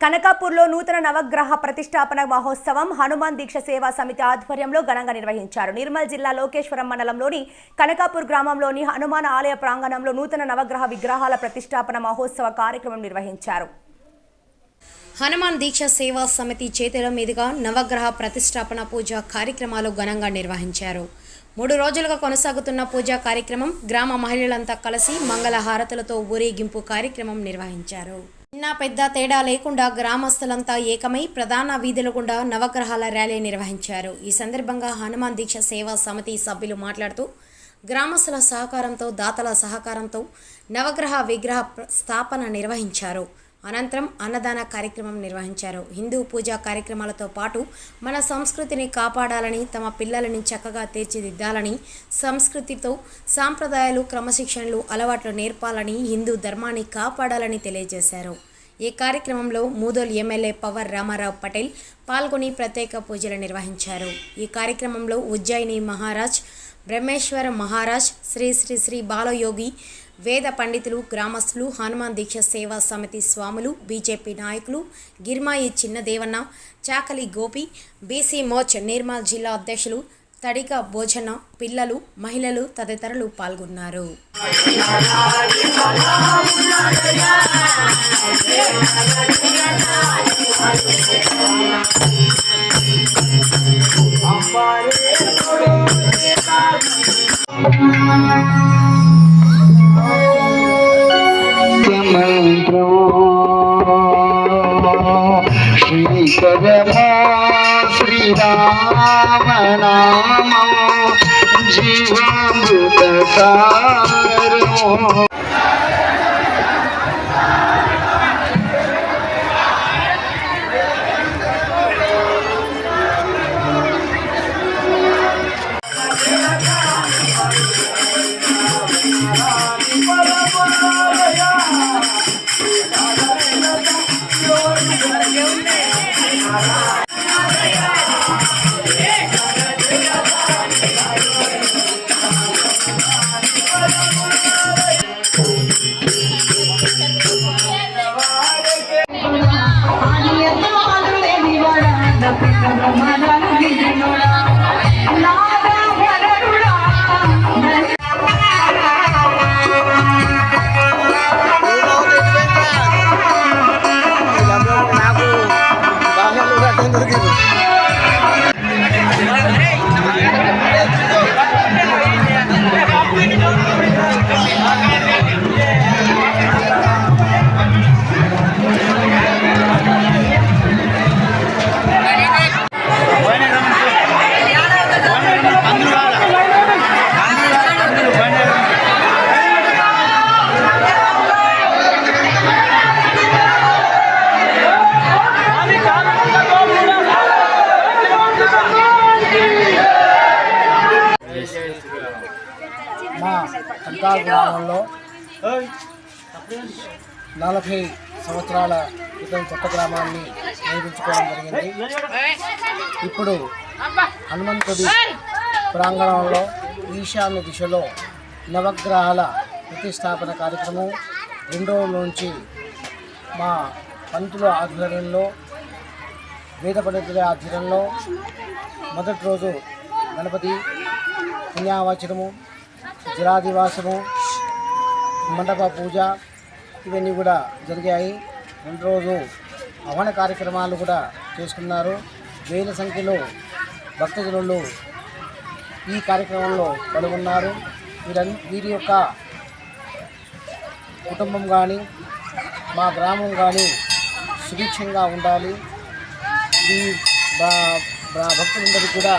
కనకాపూర్లో నూతన నవగ్రహ ప్రతిష్టాపన మహోత్సవం హనుమాన్ దీక్ష సేవా సమితి ఆధ్వర్యంలో ఘనంగా నిర్వహించారు. నిర్మల్ జిల్లా లోకేశ్వరం మండలంలోని కనకాపూర్ గ్రామంలోని హనుమాన్ ఆలయ ప్రాంగణంలో నూతన నవగ్రహ విగ్రహాల ప్రతిష్టాపన మహోత్సవ కార్యక్రమం నిర్వహించారు. హనుమాన్ దీక్ష సేవా సమితి చేతుల మీదుగా నవగ్రహ ప్రతిష్టాపన పూజ కార్యక్రమాలు ఘనంగా నిర్వహించారు. మూడు రోజులుగా కొనసాగుతున్న పూజా కార్యక్రమం గ్రామ మహిళలంతా కలిసి మంగళ హారతులతో ఊరేగింపు కార్యక్రమం నిర్వహించారు. చిన్న పెద్ద తేడా లేకుండా గ్రామస్తులంతా ఏకమై ప్రధాన వీధుల గుండా నవగ్రహాల ర్యాలీ నిర్వహించారు. ఈ సందర్భంగా హనుమాన్ దీక్ష సేవా సమితి సభ్యులు మాట్లాడుతూ గ్రామస్తుల సహకారంతో దాతల సహకారంతో నవగ్రహ విగ్రహ స్థాపన నిర్వహించారు. అనంతరం అన్నదాన కార్యక్రమం నిర్వహించారు. హిందూ పూజా కార్యక్రమాలతో పాటు మన సంస్కృతిని కాపాడాలని తమ పిల్లలని చక్కగా తీర్చిదిద్దాలని సంస్కృతితో సాంప్రదాయాలు క్రమశిక్షణలు అలవాట్లు నేర్పాలని హిందూ ధర్మాన్ని కాపాడాలని తెలియజేశారు. ఈ కార్యక్రమంలో మూదోల్ ఎమ్మెల్యే పవర్ రామారావు పటేల్ పాల్గొని ప్రత్యేక పూజలు నిర్వహించారు. ఈ కార్యక్రమంలో ఉజ్జయిని మహారాజ్ బ్రహ్మేశ్వర మహారాజ్ శ్రీ శ్రీ శ్రీ బాలయోగి వేద పండితులు గ్రామస్తులు హనుమాన్ దీక్ష సేవా సమితి స్వాములు బీజేపీ నాయకులు గిర్మాయి చిన్నదేవన్న చాకలి గోపి బీసీ మోచ్ నిర్మల్ జిల్లా అధ్యక్షులు తడిక భోజన పిల్లలు మహిళలు తదితరులు పాల్గొన్నారు. మంత్రం శ్రీకరమా శ్రీరామనామం జీవామృత సారము గ్రామంలో నలభై సంవత్సరాల క్రితం కొత్త గ్రామాన్ని నిర్మించుకోవడం జరిగింది. ఇప్పుడు హనుమంతుడి ప్రాంగణంలో ఈశాన్య దిశలో నవగ్రహాల ప్రతిష్టాపన కార్యక్రమం రెండో నుంచి మా పంతుల ఆధ్వర్యంలో వేద పండితుల ఆధ్వర్యంలో మొదటి రోజు గణపతి పుణ్యావచనము జిలాదివాసము మండప పూజ ఇవన్నీ కూడా జరిగాయి. రెండు రోజు హవన కార్యక్రమాలు కూడా చేసుకున్నారు. వేల సంఖ్యలో భక్తజనులు ఈ కార్యక్రమంలో పాల్గొన్నారు. వీరన్ వీరి యొక్క కుటుంబం కానీ మా గ్రామం కానీ సుభిక్షంగా ఉండాలి. ఈ భక్తులందరికీ కూడా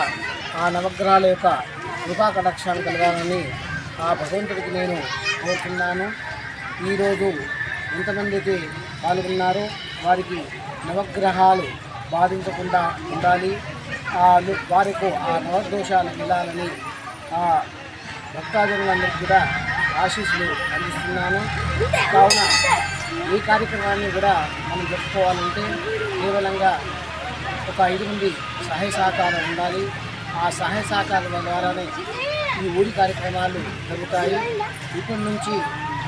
ఆ నవగ్రహాల యొక్క కృపా కటాక్షాలు కలగాలని ఆ భగవంతుడికి నేను కోరుతున్నాను. ఈరోజు ఎంతమందికి పాల్గొన్నారో. వారికి నవగ్రహాలు బాధించకుండా ఉండాలి. ఆ వారికి ఆ నవదోషాలు వెళ్ళాలని ఆ భక్తాజనులందరికీ కూడా ఆశీస్సులు అందిస్తున్నాను. కావున ఈ కార్యక్రమాన్ని కూడా మనం జరుపుకోవాలంటే కేవలంగా ఒక ఐదు మంది సహాయ సహకారం ఉండాలి. ఆ సహాయ సహకారాల ద్వారానే ఈ ఊరి కార్యక్రమాలు జరుగుతాయి. ఇప్పటి నుంచి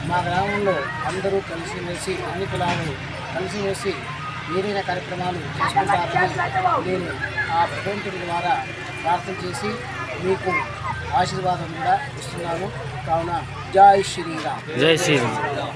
మా గ్రామంలో అందరూ కలిసిమెలిసి అన్ని కులాలు కలిసిమెలిసి ఏదైనా కార్యక్రమాలు చేసుకుంటారని నేను ఆ భగవంతుడి ద్వారా ప్రార్థన చేసి మీకు ఆశీర్వాదం కూడా ఇస్తున్నాను. కావున జై శ్రీరామ్. జై శ్రీరామ్.